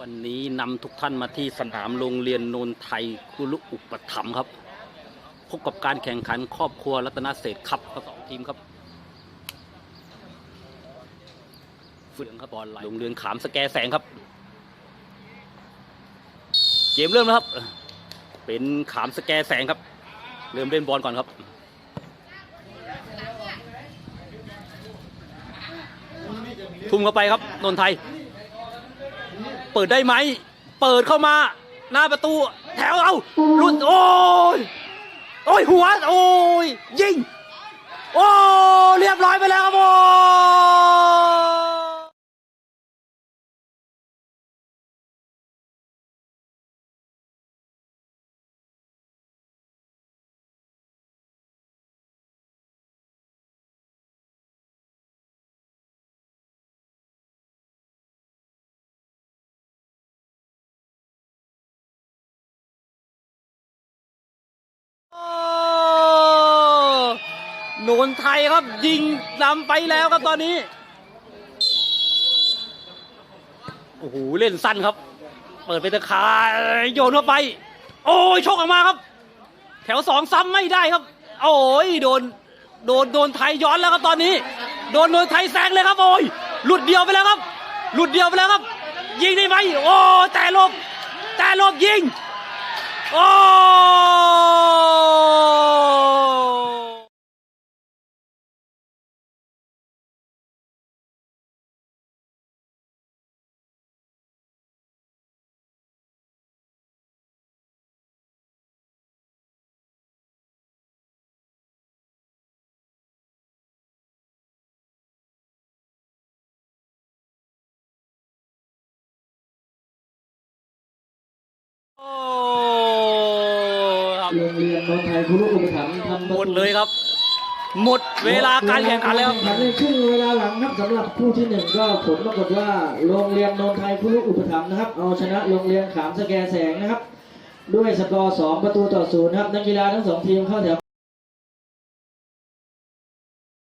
วันนี้นำทุกท่านมาที่สนามโรงเรียนโนนไทยคุรุอุปถัมภ์ครับพบกับการแข่งขันครอบครัวรัตนเศษครับทั้งสองทีมครับเฟืองครับบอลไหลโรงเรียนขามสแกแสงครับ เกมเริ่มแล้วครับ เป็นขามสแกแสงครับ เริ่มเล่นบอลก่อนครับทุ่มเข้าไปครับนนทไทย เปิดได้ไหม เปิดเข้ามา หน้าประตู แถวเอาลุดโอ้ย โอ้ยหัว โอ้ยยิง โนนไทยครับยิงนำไปแล้วครับตอนนี้ โอ้โหเล่นสั้นครับ เปิดไปตะขายโยนเข้าไป โอ้ยชกออกมาครับ แถวสองซ้ำไม่ได้ครับ โอ้ยโดนโดนโดนไทยย้อนแล้วครับตอนนี้ โดนโดนไทยแซงเลยครับโอ้ยหลุดเดียวไปแล้วครับ หลุดเดียวไปแล้วครับ ยิงได้ไหมโอ้แต่ลบแต่ลบยิง โอ้ โอ้ครับโรงเรียนนนทไทยคุรุอุปถัมภ์ทำประตูหมดเลยครับ หมดเวลาการแข่งขันแล้วแข่งขันในครึ่งเวลาหลังครับสำหรับคู่ที่หนึ่งก็ผลปรากฏว่าโรงเรียนนนทไทยคุรุอุปถัมภ์นะครับเอาชนะโรงเรียนขามสแกแสงนะครับ ด้วยสกอร์สองประตูต่อศูนย์นะครับนักกีฬาทั้งสองทีมเข้าแถว